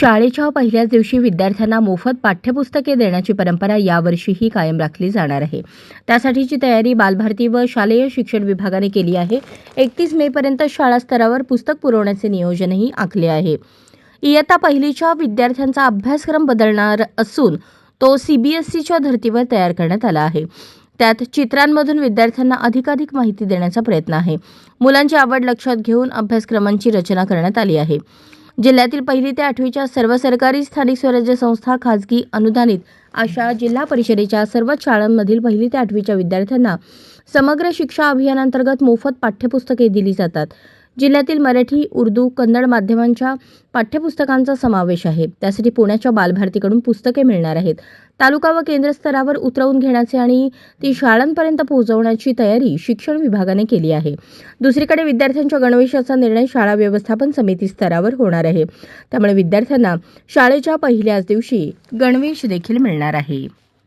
शाळेच्या पहिल्याच दिवशी विद्यार्थ्यांना मोफत पाठ्यपुस्तके देण्याची परंपरा यावर्षीही कायम राखली जाणार आहे. त्यासाठीची तयारी बालभारती व शालेय शिक्षण विभागाने केली आहे. एकतीस मेपर्यंत शाळा स्तरावर पुस्तक पुरवण्याचे नियोजनही आखले आहे. इयत्ता पहिलीच्या विद्यार्थ्यांचा अभ्यासक्रम बदलणार असून तो सीबीएसईच्या धर्तीवर तयार करण्यात आला आहे. त्यात चित्रांमधून विद्यार्थ्यांना अधिकाधिक माहिती देण्याचा प्रयत्न आहे. मुलांची आवड लक्षात घेऊन अभ्यासक्रमांची रचना करण्यात आली आहे. जिल्ह्यातील पहिली ते आठवीच्या सर्व सरकारी स्थानिक स्वराज्य संस्था खाजगी अनुदानित अशा जिल्हा परिषदेच्या सर्वच शाळांमधील पहिली ते आठवीच्या विद्यार्थ्यांना समग्र शिक्षा अभियानांतर्गत मोफत पाठ्यपुस्तके दिली जातात. जिल्ह्यातील मराठी उर्दू कन्नड माध्यमांच्या पाठ्यपुस्तकांचा समावेश आहे. त्यासाठी पुण्याच्या बालभारतीकडून पुस्तके मिळणार आहेत. तालुका व केंद्र स्तरावर उतरवून घेण्याचे आणि ती शाळांपर्यंत पोहोचवण्याची तयारी शिक्षण विभागाने केली आहे. दुसरीकडे विद्यार्थ्यांच्या गणवेशाचा निर्णय शाळा व्यवस्थापन समिती स्तरावर होणार आहे. त्यामुळे विद्यार्थ्यांना शाळेच्या पहिल्याच दिवशी गणवेश देखील मिळणार आहे.